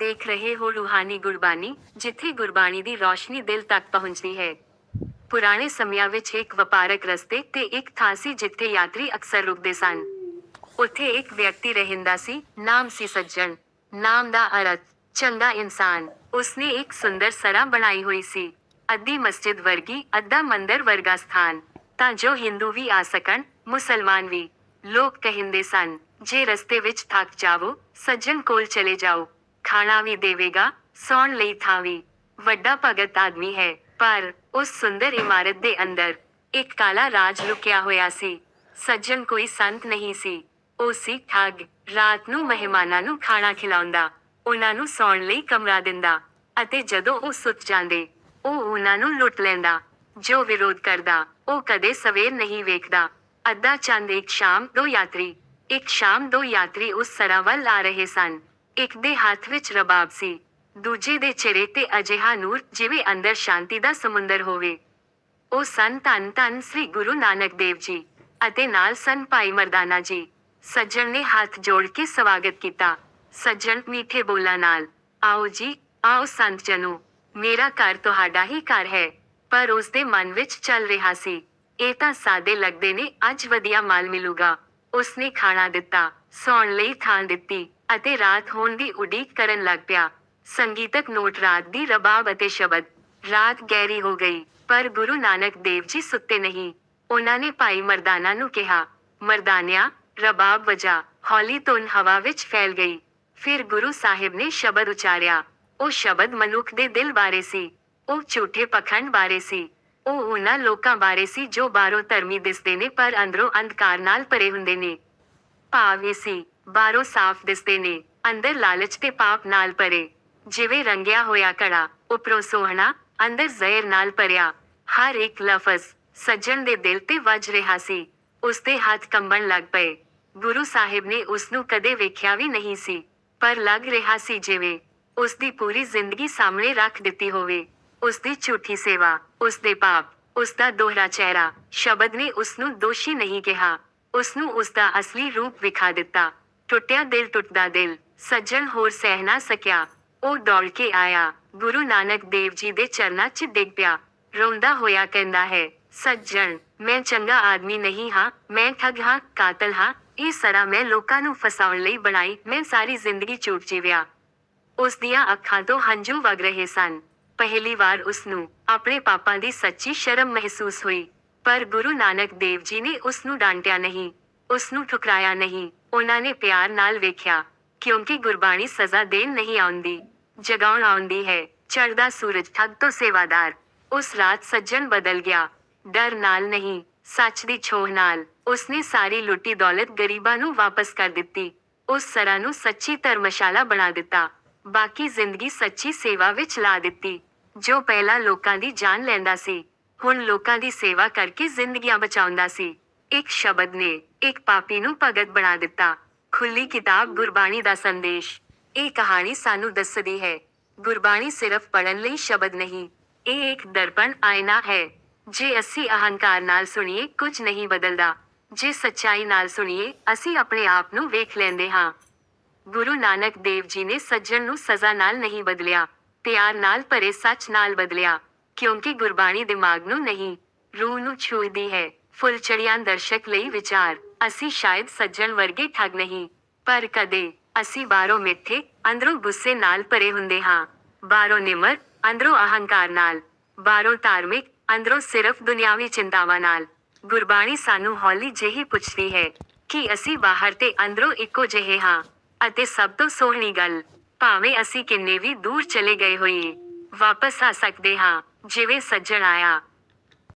ਦੇਖ ਰਹੇ ਹੋ ਰੂਹਾਨੀ ਗੁਰਬਾਣੀ, ਜਿੱਥੇ ਗੁਰਬਾਣੀ ਦੀ ਰੋਸ਼ਨੀ ਦਿਲ ਤੱਕ ਪਹੁੰਚਦੀ ਹੈ। ਪੁਰਾਣੇ ਸਮਿਆਂ ਵਿੱਚ ਇੱਕ ਵਪਾਰਕ ਰਸਤੇ ਤੇ ਇੱਕ ਥਾਂ ਸੀ ਜਿੱਥੇ ਯਾਤਰੀ ਅਕਸਰ ਰੁਕਦੇ ਸਨ। ਉੱਥੇ ਇੱਕ ਵਿਅਕਤੀ ਰਹਿੰਦਾ ਸੀ, ਨਾਮ ਸੀ ਸੱਜਣ। ਨਾਮ ਦਾ ਅਰਥ, ਚੰਗਾ ਇਨਸਾਨ। ਉਸਨੇ ਇੱਕ ਸੁੰਦਰ ਸਰਾਂ ਬਣਾਈ ਹੋਈ ਸੀ। ਅੱਧੀ ਮਸਜਿਦ ਵਰਗੀ, ਅੱਧਾ ਮੰਦਰ ਵਰਗਾ ਸਥਾਨ। ਤਾਂ ਜੋ ਹਿੰਦੂ ਵੀ ਆ ਸਕਣ, ਮੁਸਲਮਾਨ ਵੀ। ਲੋਕ ਕਹਿੰਦੇ ਸਨ, ਜੇ ਰਸਤੇ ਵਿੱਚ ਥੱਕ ਜਾਵੋ, ਸੱਜਣ ਕੋਲ ਚਲੇ ਜਾਓ। ਖਾਣਾ ਵੀ ਦੇਵੇਗਾ, ਸੌਣ ਲਈ ਥਾਂ ਵੀ। ਵੱਡਾ ਭਗਤ ਆਦਮੀ ਹੈ, ਪਰ ਉਸ ਸੁੰਦਰ ਇਮਾਰਤ ਦੇ ਅੰਦਰ ਇੱਕ ਕਾਲਾ ਰਾਜ ਲੁਕਿਆ ਹੋਇਆ ਸੀ। ਸੱਜਣ ਕੋਈ ਸੰਤ ਨਹੀਂ ਸੀ। ਉਹ ਸੀ ਠੱਗ, ਰਾਤ ਨੂੰ ਮਹਿਮਾਨਾਂ ਨੂੰ ਖਾਣਾ ਖਿਲਾਉਂਦਾ, ਉਹਨਾਂ ਨੂੰ ਸੌਣ ਲਈ ਕਮਰਾ ਦਿੰਦਾ ਅਤੇ ਜਦੋਂ ਉਹ ਸੁੱਤ ਜਾਂਦੇ, ਉਹ ਉਹਨਾਂ ਨੂੰ ਲੁੱਟ ਲੈਂਦਾ। ਜੋ ਵਿਰੋਧ ਕਰਦਾ, ਉਹ ਕਦੇ ਸਵੇਰ ਨਹੀਂ ਵੇਖਦਾ। ਅੱਧਾ ਚੰਦ, ਇੱਕ ਸ਼ਾਮ ਦੋ ਯਾਤਰੀ, ਇੱਕ ਸ਼ਾਮ ਦੋ ਯਾਤਰੀ ਉਸ ਸਰਾਂ ਵੱਲ ਆ ਰਹੇ ਸਨ। ਇੱਕ ਦੇ ਹੱਥ ਵਿੱਚ ਰਬਾਬ ਸੀ, ਦੂਜੇ ਦੇ ਚਿਹਰੇ ਤੇ ਅਜਿਹਾ ਨੂਰ ਜਿਵੇਂ ਅੰਦਰ ਸ਼ਾਂਤੀ ਦਾ ਸਮੁੰਦਰ ਹੋਵੇ। ਉਹ ਸਨ ਧੰਨ ਧੰਨ ਸ੍ਰੀ ਗੁਰੂ ਨਾਨਕ ਦੇਵ ਜੀ ਅਤੇ ਨਾਲ ਸਨ ਭਾਈ ਮਰਦਾਨਾ ਜੀ, ਸੱਜਣ ਨੇ ਹੱਥ ਜੋੜ ਕੇ ਸਵਾਗਤ ਕੀਤਾ। ਸੱਜਣ ਮਿੱਠੇ ਬੋਲਾਂ ਨਾਲ, ਆਓ ਜੀ, ਆਓ ਸੰਤ ਜਨੋ, ਮੇਰਾ ਘਰ ਤੁਹਾਡਾ ਹੀ ਘਰ ਹੈ। ਪਰ ਉਸ ਦੇ ਮਨ ਵਿੱਚ ਚੱਲ ਰਿਹਾ ਸੀ। ਇਹ ਤਾਂ ਸਾਦੇ ਲੱਗਦੇ ਨੇ, ਅੱਜ ਵਧੀਆ ਮਾਲ ਮਿਲੂਗਾ। ਉਸਨੇ ਖਾਣਾ ਦਿੱਤਾ, ਸੌਣ ਲਈ ਥਾਂ ਦਿੱਤੀ ਅਤੇ ਰਾਤ ਹੋਣ ਦੀ ਉਡੀਕ ਕਰਨ ਲੱਗ ਪਿਆ। ਸੰਗੀਤਕ ਨੋਟ ਰਾਤ ਦੀ ਰਬਾਬ ਅਤੇ ਸ਼ਬਦ। ਰਾਤ ਗਹਿਰੀ ਹੋ ਗਈ, ਪਰ ਗੁਰੂ ਨਾਨਕ ਦੇਵ ਜੀ ਸੁੱਤੇ ਨਹੀਂ। ਉਹਨਾਂ ਨੇ ਭਾਈ ਮਰਦਾਨਾ ਨੂੰ ਕਿਹਾ, ਮਰਦਾਨਿਆ, ਰਬਾਬ ਵਜਾ, ਹੌਲੀ ਧੁਨ ਹਵਾ ਵਿੱਚ ਫੈਲ ਗਈ। ਫਿਰ ਗੁਰੂ ਸਾਹਿਬ ਨੇ ਸ਼ਬਦ ਉਚਾਰਿਆ। ਉਹ ਸ਼ਬਦ ਮਨੁੱਖ ਦੇ ਦਿਲ ਬਾਰੇ ਸੀ, ਉਹ ਝੂਠੇ ਪਖੰਡ ਬਾਰੇ ਸੀ। ਉਹ ਉਹਨਾਂ ਲੋਕਾਂ ਬਾਰੇ ਸੀ ਜੋ ਬਾਹਰੋਂ ਧਰਮੀ ਦਿਸਦੇ ਨੇ ਪਰ ਅੰਦਰੋਂ ਅੰਧਕਾਰ ਨਾਲ ਭਰੇ ਹੁੰਦੇ ਨੇ। ਭਾਵ ਇਹ ਸੀ, ਬਾਹਰੋਂ ਸਾਫ਼ ਦਿਸਦੇ ਨੇ, ਅੰਦਰ ਲਾਲਚ ਤੇ ਪਾਪ ਨਾਲ ਭਰੇ। ਜਿਵੇਂ ਰੰਗਿਆ ਹੋਇਆ ਕੜਾ ਉੱਪਰੋਂ ਸੋਹਣਾ, ਅੰਦਰ ਜ਼ਹਿਰ ਨਾਲ ਭਰਿਆ। ਹਰ ਇੱਕ ਲਫ਼ਜ਼ ਸੱਜਣ ਦੇ ਦਿਲ ਤੇ ਵੱਜ ਰਿਹਾ ਸੀ। ਉਸਦੇ ਹੱਥ ਕੰਬਣ ਲੱਗ ਪਏ। ਗੁਰੂ ਸਾਹਿਬ ਨੇ ਉਸ ਨੂੰ ਕਦੇ ਵੇਖਿਆ ਵੀ ਨਹੀਂ ਸੀ। ਪਰ ਲੱਗ ਰਿਹਾ ਸੀ ਜਿਵੇਂ ਉਸ ਦੀ ਪੂਰੀ ਜ਼ਿੰਦਗੀ ਸਾਹਮਣੇ ਰੱਖ ਦਿੱਤੀ ਹੋਵੇ। ਉਸ ਦੀ ਝੂਠੀ ਸੇਵਾ ਉਸ ਦੇ ਪਾਪ ਉਸ ਦਾ ਦੋਹਰਾ ਚਿਹਰਾ, ਸ਼ਬਦ ਨੇ ਉਸ ਨੂੰ ਦੋਸ਼ੀ ਨਹੀਂ ਕਿਹਾ। ਉਸ ਨੂੰ ਉਸ ਦਾ ਅਸਲੀ ਰੂਪ ਵਿਖਾ ਦਿੱਤਾ। ਟੁੱਟਿਆ ਦਿਲ ਟੁੱਟਦਾ ਦਿਲ, ਸੱਜਣ ਹੋਰ ਸਹਿ ਨਾ ਸਕਿਆ। ਉਹ ਦੌੜ ਕੇ ਆਇਆ। ਗੁਰੂ ਨਾਨਕ ਦੇਵ ਜੀ ਦੇ ਚਰਨਾਂ 'ਚ ਡਿੱਗ ਪਿਆ। ਰੋਂਦਾ ਹੋਇਆ ਕਹਿੰਦਾ ਹੈ, ਸੱਜਣ, ਮੈਂ ਚੰਗਾ ਆਦਮੀ ਨਹੀਂ ਹਾਂ। ਮੈਂ ਠੱਗ ਹਾਂ, ਕਾਤਲ ਹਾਂ। ਇਹ ਸਰਾ ਮੈਂ ਲੋਕਾਂ ਨੂੰ ਫਸਾਉਣ ਲਈ ਬਣਾਈ। ਮੈਂ ਸਾਰੀ ਜ਼ਿੰਦਗੀ ਝੂਠ ਜੀਵਿਆ ਉਸ ਦੀਆਂ ਅੱਖਾਂ ਤੋਂ ਹੰਝੂ ਵਗ ਰਹੇ ਸਨ। ਪਹਿਲੀ ਵਾਰ ਉਸ ਨੂੰ ਆਪਣੇ ਪਾਪਾਂ ਦੀ ਸੱਚੀ ਸ਼ਰਮ ਮਹਿਸੂਸ ਹੋਈ। ਪਰ ਗੁਰੂ ਨਾਨਕ ਦੇਵ ਜੀ ਨੇ ਉਸ ਨੂੰ ਡਾਂਟਿਆ ਨਹੀਂ ਉਸ ਨੂੰ ਠੁਕਰਾਇਆ ਨਹੀਂ। ਉਹਨਾਂ ਨੇ ਪਿਆਰ ਨਾਲ ਵੇਖਿਆ, ਕਿਉਂਕਿ ਗੁਰਬਾਣੀ ਸਜ਼ਾ ਦੇਣ ਨਹੀਂ ਆਉਂਦੀ, ਜਗਾਉਣ ਆਉਂਦੀ ਹੈ, ਚੜ੍ਹਦਾ ਸੂਰਜ ਠੱਗ ਤੋਂ ਸੇਵਾਦਾਰ। ਉਸ ਰਾਤ ਸੱਜਣ ਬਦਲ ਗਿਆ, ਡਰ ਨਾਲ ਨਹੀਂ, ਸੱਚ ਦੀ ਛੋਹ ਨਾਲ। ਉਸਨੇ ਸਾਰੀ ਲੁੱਟੀ ਦੌਲਤ ਗਰੀਬਾਂ ਨੂੰ ਵਾਪਸ ਕਰ ਦਿੱਤੀ। ਉਸ ਸਰਾਂ ਨੂੰ ਸੱਚੀ ਧਰਮਸ਼ਾਲਾ ਬਣਾ ਦਿੱਤਾ, ਬਾਕੀ ਜ਼ਿੰਦਗੀ ਸੱਚੀ ਸੇਵਾ ਵਿੱਚ ਲਾ ਦਿੱਤੀ। ਜੋ ਪਹਿਲਾਂ ਲੋਕਾਂ ਦੀ ਜਾਨ ਲੈਂਦਾ ਸੀ, ਹੁਣ ਲੋਕਾਂ ਦੀ ਸੇਵਾ ਕਰਕੇ ਜ਼ਿੰਦਗੀਆਂ ਬਚਾਉਂਦਾ ਸੀ। ਇੱਕ ਸ਼ਬਦ ਨੇ ਇੱਕ ਪਾਪੀ ਨੂੰ ਭਗਤ ਬਣਾ ਦਿੱਤਾ। ਖੁੱਲੀ ਕਿਤਾਬ ਗੁਰਬਾਣੀ ਦਾ ਸੰਦੇਸ਼। ਇਹ ਕਹਾਣੀ ਸਾਨੂੰ ਦੱਸਦੀ ਹੈ, ਗੁਰਬਾਣੀ ਸਿਰਫ ਪੜਨ ਲਈ ਸ਼ਬਦ ਨਹੀਂ, ਇਹ ਇੱਕ ਦਰਪਣ ਆਇਨਾ ਹੈ। ਜੇ ਅਸੀਂ ਅਹੰਕਾਰ ਨਾਲ ਸੁਣੀਏ, ਕੁਝ ਨਹੀਂ ਬਦਲਦਾ। ਜੇ ਸੱਚਾਈ ਨਾਲ ਸੁਣੀਏ, ਅਸੀਂ ਆਪਣੇ ਆਪ ਨੂੰ ਵੇਖ ਲੈਂਦੇ ਹਾਂ। ਗੁਰੂ ਨਾਨਕ ਦੇਵ ਜੀ ਨੇ ਸੱਜਣ ਨੂੰ ਸਜ਼ਾ ਨਾਲ ਨਹੀਂ ਬਦਲਿਆ। ਪਿਆਰ ਨਾਲ ਭਰੇ ਸੱਚ ਨਾਲ ਬਦਲਿਆ, ਕਿਉਂਕਿ ਗੁਰਬਾਣੀ ਦਿਮਾਗ ਨੂੰ ਨਹੀਂ, ਰੂਹ ਨੂੰ ਛੂਹਦੀ ਹੈ। ਫੁੱਲ ਚੜਿਆਂ ਦਰਸ਼ਕ ਲਈ ਵਿਚਾਰ, ਅਸੀਂ ਸ਼ਾਇਦ ਸੱਜਣ ਵਰਗੇ ਠੱਗ ਨਹੀਂ, ਪਰ ਕਦੇ ਅਸੀਂ ਬਾਹਰੋਂ ਮਿੱਠੇ, ਅੰਦਰੋਂ ਗੁੱਸੇ ਨਾਲ ਭਰੇ ਹੁੰਦੇ ਹਾਂ। ਬਾਹਰੋਂ ਨਿਮਰ, ਅੰਦਰੋਂ ਅਹੰਕਾਰ ਨਾਲ, ਬਾਹਰੋਂ ਧਾਰਮਿਕ, ਅੰਦਰੋਂ ਸਿਰਫ ਦੁਨਿਆਵੀ ਚਿੰਤਾਵਾਂ ਨਾਲ। ਗੁਰਬਾਣੀ ਸਾਨੂੰ ਹੌਲੀ ਜਿਹੀ ਪੁੱਛਦੀ ਹੈ ਕਿ ਅਸੀਂ ਬਾਹਰ ਤੇ ਅੰਦਰੋਂ ਇੱਕੋ ਜਿਹੇ ਹਾਂ, ਅਤੇ ਸਭ ਤੋਂ ਸੋਹਣੀ ਗੱਲ ਭਾਵੇਂ ਅਸੀਂ ਕਿੰਨੇ ਵੀ ਦੂਰ ਚਲੇ ਗਏ ਹੋਈਏ, ਵਾਪਸ ਆ ਸਕਦੇ ਹਾਂ, ਜਿਵੇਂ ਸੱਜਣ ਆਇਆ।